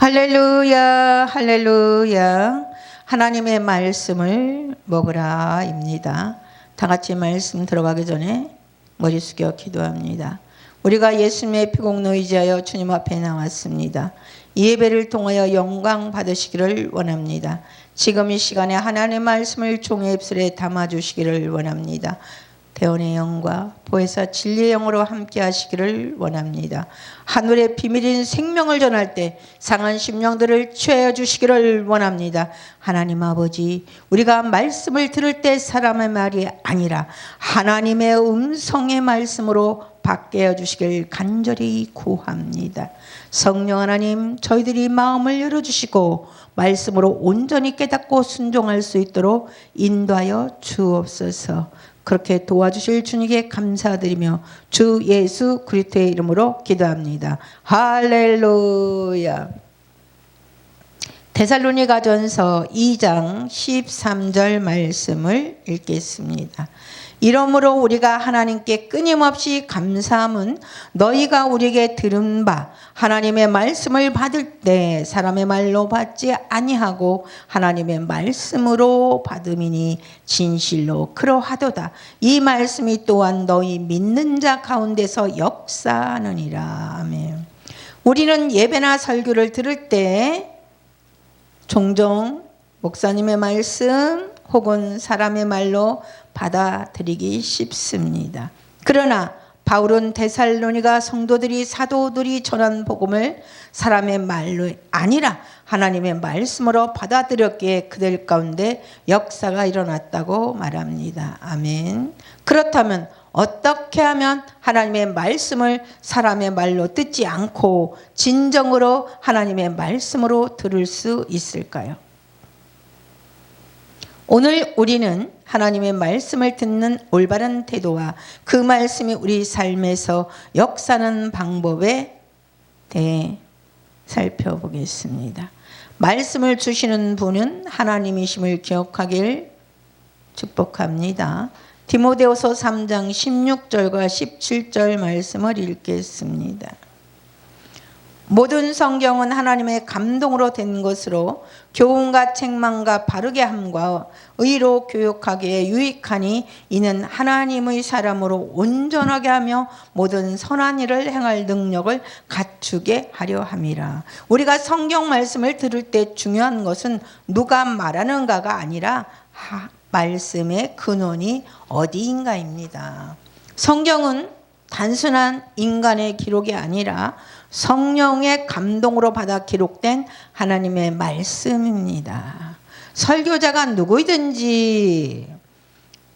할렐루야, 할렐루야. 하나님의 말씀을 먹으라입니다. 다 같이 말씀 들어가기 전에 머리 숙여 기도합니다. 우리가 예수님의 피공로 의지하여 주님 앞에 나왔습니다. 이 예배를 통하여 영광 받으시기를 원합니다. 지금 이 시간에 하나님의 말씀을 종의 입술에 담아 주시기를 원합니다. 대원의 영과 보혜사 진리의 영으로 함께 하시기를 원합니다. 하늘의 비밀인 생명을 전할 때 상한 심령들을 취하여 주시기를 원합니다. 하나님 아버지, 우리가 말씀을 들을 때 사람의 말이 아니라 하나님의 음성의 말씀으로 해 주시길 간절히 구합니다. 성령 하나님, 저희들이 마음을 열어 주시고 말씀으로 온전히 깨닫고 순종할 수 있도록 인도하여 주옵소서. 그렇게 도와주실 주님께 감사드리며 주 예수 그리스도의 이름으로 기도합니다. 할렐루야. 데살로니가전서 2장 13절 말씀을 읽겠습니다. 이러므로 우리가 하나님께 끊임없이 감사함은 너희가 우리에게 들은 바 하나님의 말씀을 받을 때 사람의 말로 받지 아니하고 하나님의 말씀으로 받음이니 진실로 그러하도다. 이 말씀이 또한 너희 믿는 자 가운데서 역사하느니라. 아멘. 우리는 예배나 설교를 들을 때 종종 목사님의 말씀 혹은 사람의 말로 받아들이기 쉽습니다. 그러나 바울은 데살로니가 성도들이 사도들이 전한 복음을 사람의 말로 아니라 하나님의 말씀으로 받아들였기에 그들 가운데 역사가 일어났다고 말합니다. 아멘. 그렇다면 어떻게 하면 하나님의 말씀을 사람의 말로 듣지 않고 진정으로 하나님의 말씀으로 들을 수 있을까요? 오늘 우리는 하나님의 말씀을 듣는 올바른 태도와 그 말씀이 우리 삶에서 역사하는 방법에 대해 살펴보겠습니다. 말씀을 주시는 분은 하나님이심을 기억하길 축복합니다. 디모데후서 3장 16절과 17절 말씀을 읽겠습니다. 모든 성경은 하나님의 감동으로 된 것으로 교훈과 책망과 바르게 함과 의로 교육하기에 유익하니 이는 하나님의 사람으로 온전하게 하며 모든 선한 일을 행할 능력을 갖추게 하려 함이라. 우리가 성경 말씀을 들을 때 중요한 것은 누가 말하는가가 아니라 말씀의 근원이 어디인가입니다. 성경은 단순한 인간의 기록이 아니라 성령의 감동으로 받아 기록된 하나님의 말씀입니다. 설교자가 누구이든지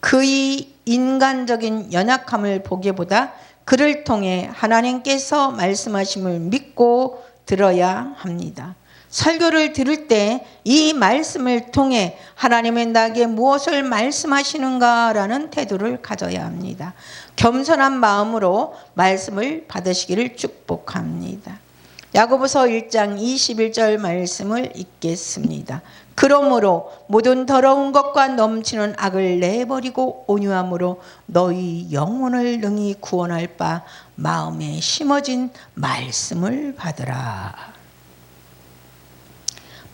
그의 인간적인 연약함을 보기보다 그를 통해 하나님께서 말씀하심을 믿고 들어야 합니다. 설교를 들을 때 이 말씀을 통해 하나님의 나에게 무엇을 말씀하시는가라는 태도를 가져야 합니다. 겸손한 마음으로 말씀을 받으시기를 축복합니다. 야고보서 1장 21절 말씀을 읽겠습니다. 그러므로 모든 더러운 것과 넘치는 악을 내버리고 온유함으로 너희 영혼을 능히 구원할 바 마음에 심어진 말씀을 받으라.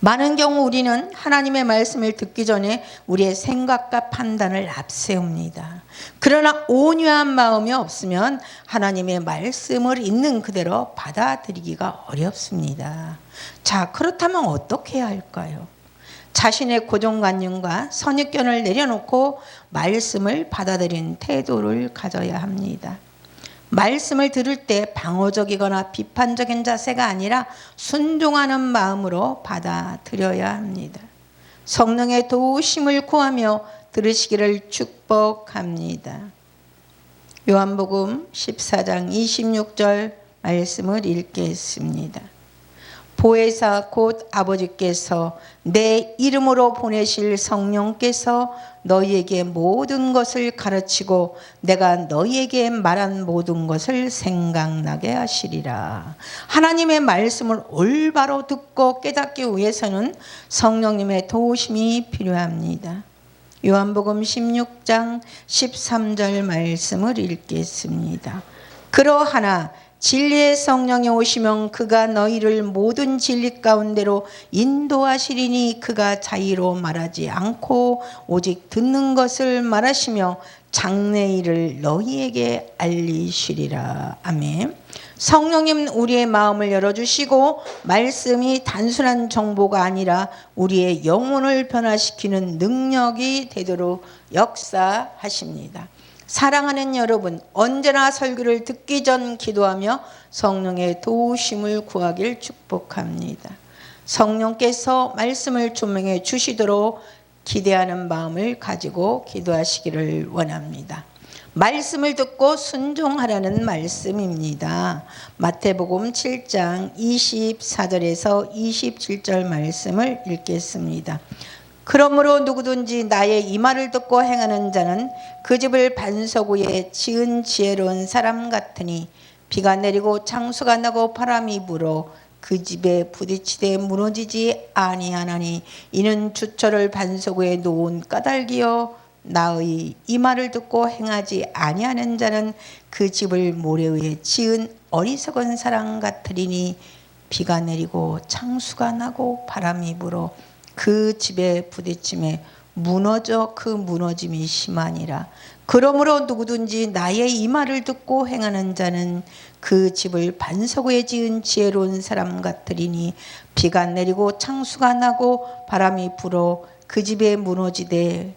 많은 경우 우리는 하나님의 말씀을 듣기 전에 우리의 생각과 판단을 앞세웁니다. 그러나 온유한 마음이 없으면 하나님의 말씀을 있는 그대로 받아들이기가 어렵습니다. 자, 그렇다면 어떻게 해야 할까요? 자신의 고정관념과 선입견을 내려놓고 말씀을 받아들인 태도를 가져야 합니다. 말씀을 들을 때 방어적이거나 비판적인 자세가 아니라 순종하는 마음으로 받아들여야 합니다. 성령의 도우심을 구하며 들으시기를 축복합니다. 요한복음 14장 26절 말씀을 읽겠습니다. 보혜사 곧 아버지께서 내 이름으로 보내실 성령께서 너희에게 모든 것을 가르치고 내가 너희에게 말한 모든 것을 생각나게 하시리라. 하나님의 말씀을 올바로 듣고 깨닫기 위해서는 성령님의 도우심이 필요합니다. 요한복음 16장 13절 말씀을 읽겠습니다. 그러하나 진리의 성령이 오시면 그가 너희를 모든 진리 가운데로 인도하시리니 그가 자의로 말하지 않고 오직 듣는 것을 말하시며 장래일을 너희에게 알리시리라. 아멘. 성령님 우리의 마음을 열어주시고 말씀이 단순한 정보가 아니라 우리의 영혼을 변화시키는 능력이 되도록 역사하십니다. 사랑하는 여러분, 언제나 설교를 듣기 전 기도하며 성령의 도우심을 구하길 축복합니다. 성령께서 말씀을 조명해 주시도록 기대하는 마음을 가지고 기도하시기를 원합니다. 말씀을 듣고 순종하라는 말씀입니다. 마태복음 7장 24절에서 27절 말씀을 읽겠습니다. 그러므로 누구든지 나의 이 말을 듣고 행하는 자는 그 집을 반석 위에 지은 지혜로운 사람 같으니 비가 내리고 창수가 나고 바람이 불어 그 집에 부딪히되 무너지지 아니하나니 이는 주철을 반석 위에 놓은 까닭이요. 나의 이 말을 듣고 행하지 아니하는 자는 그 집을 모래 위에 지은 어리석은 사람 같으리니 비가 내리고 창수가 나고 바람이 불어 그 집에 부딪힘에 무너져 그 무너짐이 심하니라. 그러므로 누구든지 나의 이 말을 듣고 행하는 자는 그 집을 반석 위에 지은 지혜로운 사람 같으리니 비가 내리고 창수가 나고 바람이 불어 그 집에 무너지되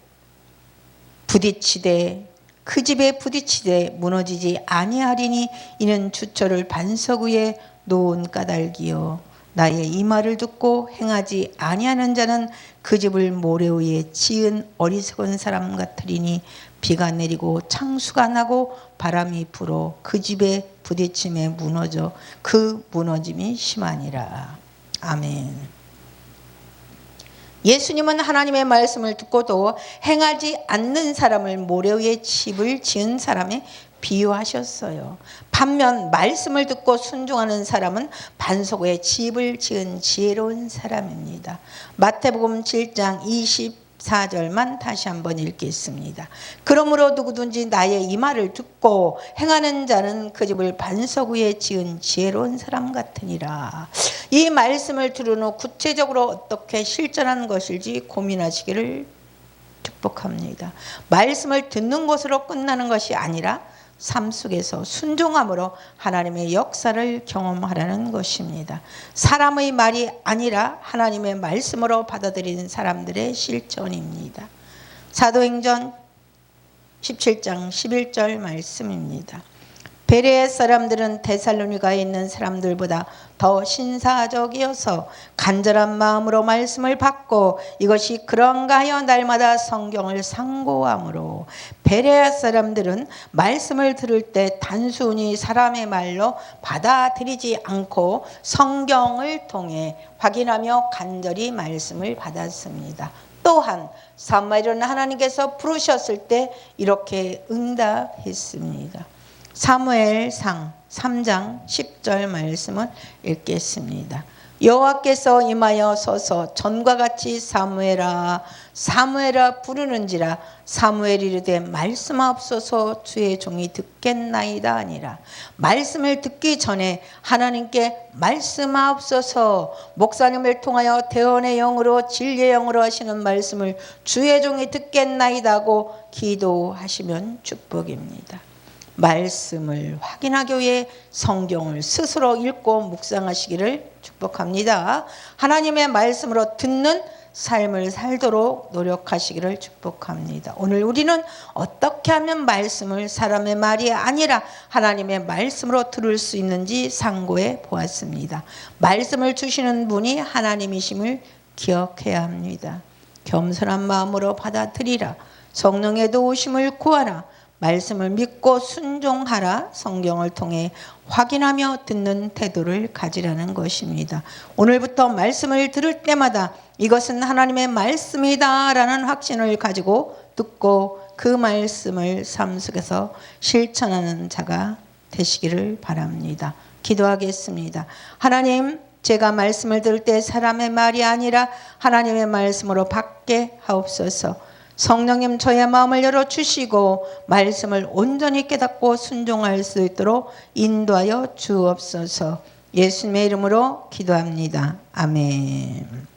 부딪히되 그 집에 부딪히되 무너지지 아니하리니 이는 주철을 반석 위에 놓은 까닭이요 나의 이 말을 듣고 행하지 아니하는 자는 그 집을 모래 위에 지은 어리석은 사람 같으리니 비가 내리고 창수가 나고 바람이 불어 그 집에 부딪힘에 무너져 그 무너짐이 심하니라. 아멘. 예수님은 하나님의 말씀을 듣고도 행하지 않는 사람을 모래 위에 집을 지은 사람에 비유하셨어요. 반면 말씀을 듣고 순종하는 사람은 반석 위에 집을 지은 지혜로운 사람입니다. 마태복음 7장 24절만 다시 한번 읽겠습니다. 그러므로 누구든지 나의 이 말을 듣고 행하는 자는 그 집을 반석 위에 지은 지혜로운 사람 같으니라. 이 말씀을 들은 후 구체적으로 어떻게 실천하는 것일지 고민하시기를 축복합니다. 말씀을 듣는 것으로 끝나는 것이 아니라 삶 속에서 순종함으로 하나님의 역사를 경험하라는 것입니다. 사람의 말이 아니라 하나님의 말씀으로 받아들이는 사람들의 실천입니다. 사도행전 17장 11절 말씀입니다. 베레의 사람들은 데살로니가에 있는 사람들보다 더 신사적이어서 간절한 마음으로 말씀을 받고 이것이 그런가 하여 날마다 성경을 상고함으로 베레아 사람들은 말씀을 들을 때 단순히 사람의 말로 받아들이지 않고 성경을 통해 확인하며 간절히 말씀을 받았습니다. 또한 사마리아는 하나님께서 부르셨을 때 이렇게 응답했습니다. 사무엘상 3장 10절 말씀을 읽겠습니다. 여호와께서 임하여 서서 전과 같이 사무엘아 사무엘아 부르는지라 사무엘이 이르되 말씀하옵소서 주의 종이 듣겠나이다 아니라 말씀을 듣기 전에 하나님께 말씀하옵소서 목사님을 통하여 대원의 영으로 진리의 영으로 하시는 말씀을 주의 종이 듣겠나이다고 기도하시면 축복입니다. 말씀을 확인하기 위해 성경을 스스로 읽고 묵상하시기를 축복합니다. 하나님의 말씀으로 듣는 삶을 살도록 노력하시기를 축복합니다. 오늘 우리는 어떻게 하면 말씀을 사람의 말이 아니라 하나님의 말씀으로 들을 수 있는지 상고해 보았습니다. 말씀을 주시는 분이 하나님이심을 기억해야 합니다. 겸손한 마음으로 받아들이라. 성령의 도우심을 구하라. 말씀을 믿고 순종하라 성경을 통해 확인하며 듣는 태도를 가지라는 것입니다. 오늘부터 말씀을 들을 때마다 이것은 하나님의 말씀이다라는 확신을 가지고 듣고 그 말씀을 삶 속에서 실천하는 자가 되시기를 바랍니다. 기도하겠습니다. 하나님, 제가 말씀을 들을 때 사람의 말이 아니라 하나님의 말씀으로 받게 하옵소서. 성령님 저의 마음을 열어 주시고 말씀을 온전히 깨닫고 순종할 수 있도록 인도하여 주옵소서. 예수님의 이름으로 기도합니다. 아멘.